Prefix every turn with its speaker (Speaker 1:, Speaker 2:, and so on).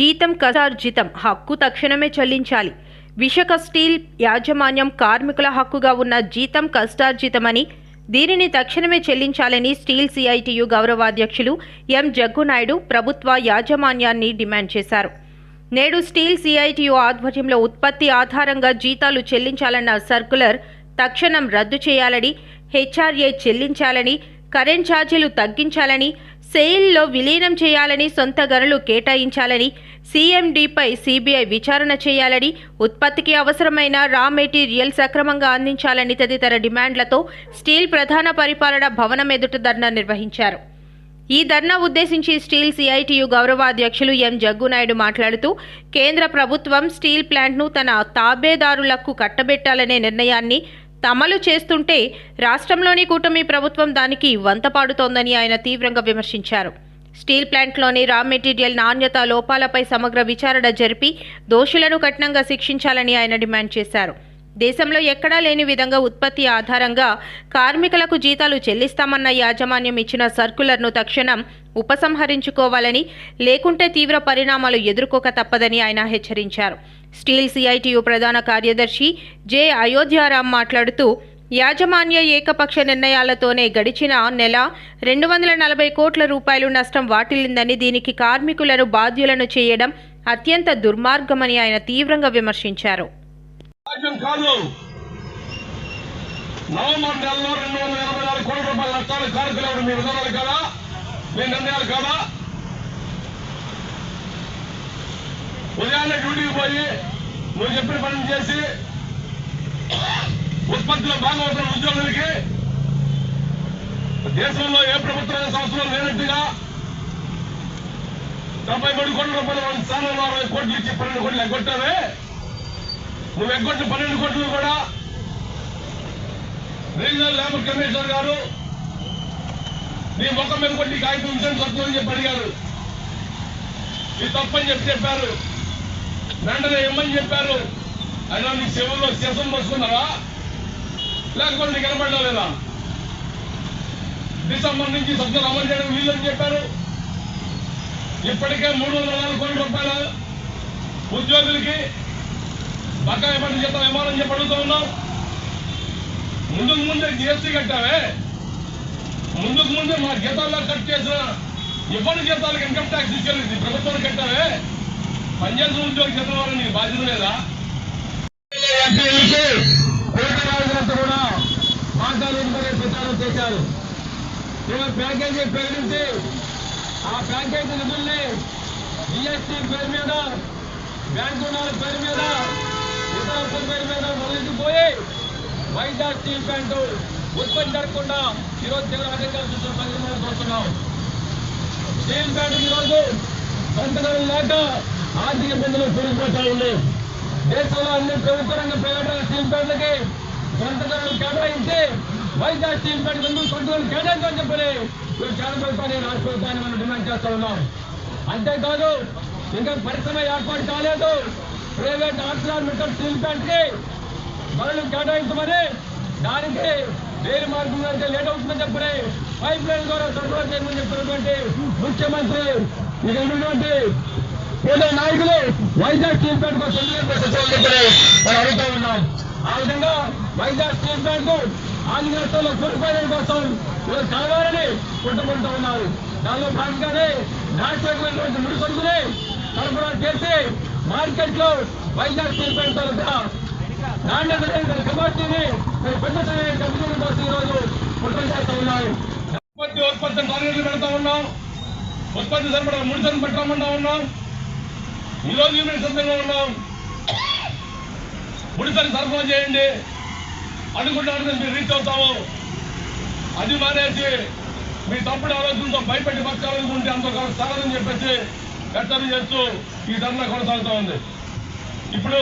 Speaker 1: జీతం కసార్జితం హక్కు తక్షణమే చెల్లించాలి. విషక స్టీల్ యాజమాన్యం కార్మికుల హక్కుగా ఉన్న జీతం కష్టార్జితమని దీనిని తక్షణమే చెల్లించాలని స్టీల్ సిఐటియు గౌరవాధ్యక్షులు ఎం. జగ్గునాయుడు ప్రభుత్వ యాజమాన్యాన్ని డిమాండ్ చేశారు. నేడు స్టీల్ సిఐటియు ఆధ్వర్యంలో ఉత్పత్తి ఆధారంగా జీతాలు చెల్లించాలన్న సర్కులర్ తక్షణం రద్దు చేయాలని హెచ్ఆర్ఏ చెల్లించాలని కరెంట్ ఛార్జీలు తగ్గించాలని సెయిల్లో విలీనం చేయాలని సొంత గనులు కేటాయించాలని సీఎండీపై సీబీఐ విచారణ చేయాలని ఉత్పత్తికి అవసరమైన రా మెటీరియల్ సక్రమంగా అందించాలని తదితర డిమాండ్లతో స్టీల్ ప్రధాన పరిపాలన భవనం ఎదుట ధర్నా నిర్వహించారు. ఈ ధర్నా ఉద్దేశించి స్టీల్ సిఐటియు గౌరవాధ్యక్షులు ఎం. జగ్గునాయుడు మాట్లాడుతూ కేంద్ర ప్రభుత్వం స్టీల్ ప్లాంట్ను తన తాబేదారులకు కట్టబెట్టాలనే నిర్ణయాన్ని తమలు చేస్తుంటే రాష్ట్రంలోని కూటమి ప్రభుత్వం దానికి వంతపాడుతోందని ఆయన తీవ్రంగా విమర్శించారు. స్టీల్ ప్లాంట్లోని రా మెటీరియల్ నాణ్యత లోపాలపై సమగ్ర విచారణ జరిపి దోషులను కఠినంగా శిక్షించాలని ఆయన డిమాండ్ చేశారు. దేశంలో ఎక్కడా లేని విధంగా ఉత్పత్తి ఆధారంగా కార్మికులకు జీతాలు చెల్లిస్తామన్న యాజమాన్యం ఇచ్చిన సర్కులర్ను తక్షణం ఉపసంహరించుకోవాలని లేకుంటే తీవ్ర పరిణామాలు ఎదుర్కోక తప్పదని ఆయన హెచ్చరించారు. స్టీల్ సిఐటియు ప్రధాన కార్యదర్శి జె అయోధ్యారాం మాట్లాడుతూ యాజమాన్య ఏకపక్ష నిర్ణయాలతోనే గడిచిన నెల రెండు వందల నలభై కోట్ల రూపాయలు నష్టం వాటిల్లిందని దీనికి కార్మికులను బాధ్యులను చేయడం అత్యంత దుర్మార్గమని ఆయన తీవ్రంగా విమర్శించారు.
Speaker 2: రాజ్యం కాదు. నవంబర్ నెలలో రెండు వందల ఎనభై నాలుగు కోట్ల రూపాయల నష్టాలు కార్యక్రమం మీ విధానాలు కదా? మీ నిర్ణయాలు కదా? ఉదయాన్నే డ్యూటీకి పోయి నువ్వు చెప్పిన పని చేసి ఉత్పత్తిలో భాగవతున్న ఉద్యోగులకి దేశంలో ఏ ప్రభుత్వ సంవత్సరం లేనట్టుగా డెబ్బై మూడు కోట్ల రూపాయలు వాళ్ళ స్థానంలో అరవై కోట్లు ఇచ్చి పన్నెండు కోట్లు ఎగ్గొట్టావే నువ్వు ఎగ్గొట్టిన పన్నెండు కోట్లు కూడా రీజనల్ లేబర్ కమిషనర్ గారు నీ ముఖం మీద కొట్టి కాగితం ఇన్సూరెన్స్ వస్తుందని చెప్పి అడిగారు. ఇది తప్పని చెప్పి చెప్పారు. వెంటనే ఇమ్మని చెప్పారు. అయినా నీ శివంలో శివం పోసుకున్నావా? లేకపోతే నీకు కనపడ్డా లేదా? డిసెంబర్ నుంచి సబ్సిడీ అమలు చేయడం వీళ్ళని చెప్పారు. ఇప్పటికే మూడు వందల నాలుగు కోట్ల రూపాయల ఉద్యోగులకి బకాయి పని చేద్దాం ఇవ్వాలని చెప్పి అడుగుతూ ఉన్నాం. ముందుకు ముందే జిఎస్టీ కట్టావే? ముందుకు ముందే మా జీతాల్లో కట్ చేసిన ఇవ్వని జీతాలకు ఇన్కమ్ ట్యాక్స్ తీసుకెళ్ళింది ప్రభుత్వానికి కట్టావే? పనిచేసిన ఉద్యోగి చేసిన వల్ల నీకు బాధ్యత లేదా? కూడా ప్రచారం చేశారు. ఇవాళ ప్యాకేజీ ప్రకటించి ఆ ప్యాకేజీ నిధుల్ని జిఎస్టీ పేరు మీద బ్యాంకు పేరు మీద ఇతర అప్పుల వైజాగ్ స్టీల్ ప్లాంట్ ఉత్పత్తి జరగకుండా ఈరోజు తీవ్ర ఆటంకాలు చూసిన ప్రజలు మనం చూస్తున్నాం స్టీల్ ప్లాంట్ ఈరోజు సంతకాలు లేక ఆర్థిక ఇబ్బందులు పెరిగిపోతా ఉంది దేశంలో అన్ని ప్రభుత్వ రంగ ప్రైవేట్ స్టీల్ ప్లాంట్లకి సంతకాలు కేటాయించి వైజాగ్ స్టీల్ ప్లాంట్ ముందు సంతకాలు కేటాయించని చెప్పని మీరు కేంద్ర ప్రభుత్వాన్ని రాష్ట్ర ప్రభుత్వాన్ని మనం డిమాండ్ చేస్తా ఉన్నాం అంతేకాదు ఇంకా పరిశ్రమ ఏర్పాటు కాలేదు ప్రైవేట్ ఆర్సిఆర్ మిట్టల్ స్టీల్ ప్లాంట్కి మనల్ని కేటాయించమని దానికి వేరు మార్గం అయితే లేట్ అవుతుందని చెప్పని పైప్ లైన్ ద్వారా సరఫరా చేయమని చెప్పినటువంటి ముఖ్యమంత్రి ఇక్కడ ఉన్నటువంటి ఏదో నాయకులు వైజాగ్ స్టీల్ ప్లాంట్ కోసం చెప్పని మనం అడుగుతా ఉన్నాం. ఆ విధంగా వైజాగ్ స్టీల్ ప్లాంట్ ఆంధ్ర రాష్ట్రంలో కోల్పోయడం కోసం వీళ్ళు కావాలని కొట్టుకుంటూ ఉన్నారు దానిలో భాగంగానే నాటకమైనటువంటి ముడి సరుకుని సరఫరా చేసి మార్కెట్లో వైజాగ్ స్టీల్ ప్లాంట్ నాణ్యత లేని కమార్టీని పెద్ద ఈరోజు కుట్రలు చేస్తూ ఉన్నారు ఉత్పత్తి ఉత్పత్తి టార్గెట్లు పెడతా ఉన్నాం. ఉత్పత్తి సరిపడా ముడిసరిని పెట్టామన్నా ఉన్నాం. ఈ రోజు యూనిట్ సిద్ధంగా ఉన్నాం. ముడిసరి సరఫరా చేయండి. అనుకుంటాను మీరు రీచ్ అవుతాము. అది మానేసి మీ తప్పుడు ఆలోచనతో భయపెట్టి బతకాలనుకుంటే అంతకాలం సాగదని చెప్పేసి హెచ్చరిక చేస్తూ ఈ ధర్నా కొనసాగుతూ ఉంది. ఇప్పుడు